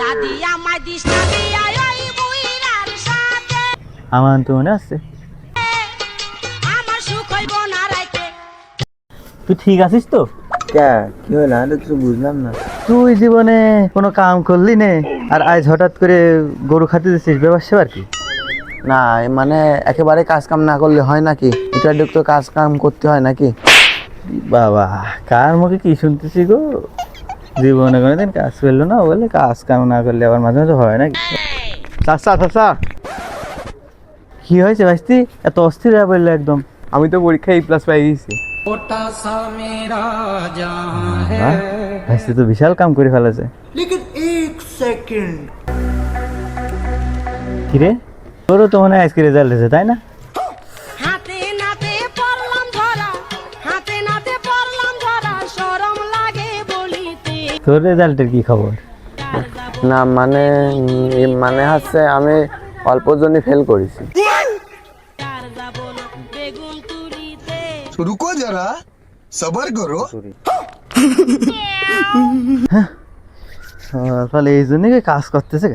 দাদি আমায় দিস না দিয়া ওই বুইরার সাথে। আমার তো মনে আছে আমার সুখ হইব না রাইতে। তুই ঠিক আছিস তো? কে? কি হলো? আমি তো কিছু বুঝলাম না। তুই জীবনে কোনো কাম করলি নে? আর আজ হঠাৎ করে গরু খাতে দিচ্ছিস ব্যবসা আর কি? না এ মানে একেবারে কাজ কাম না করলে হয় নাকি? এটা তো কাজ কাম করতে হয় নাকি? বাবা কার মুখে কি শুনতেছি গো? জীবনে কোনোদিন কাজ করল না বলে কাজ কাম না করলে আবার মাঝে মাঝে হয় নাকি? চাষা চাষা কি হয়েছে ভাইস্তি? এত অস্থির হয়ে পড়ল একদম। আমি তো পরীক্ষায় প্লাস পাই গেছি। ভাইস্তি তো বিশাল কাম করে ফেলেছে। কিরে? তোরও তো মনে হয় আজকে রেজাল্ট এসেছে তাই না? তোর রেজাল্টের কি খবর? না মানে মানে হচ্ছে আমি অল্প জনই ফেল করেছি রুকো যারা সবার করো তাহলে এই জন্যই কাজ করতেছে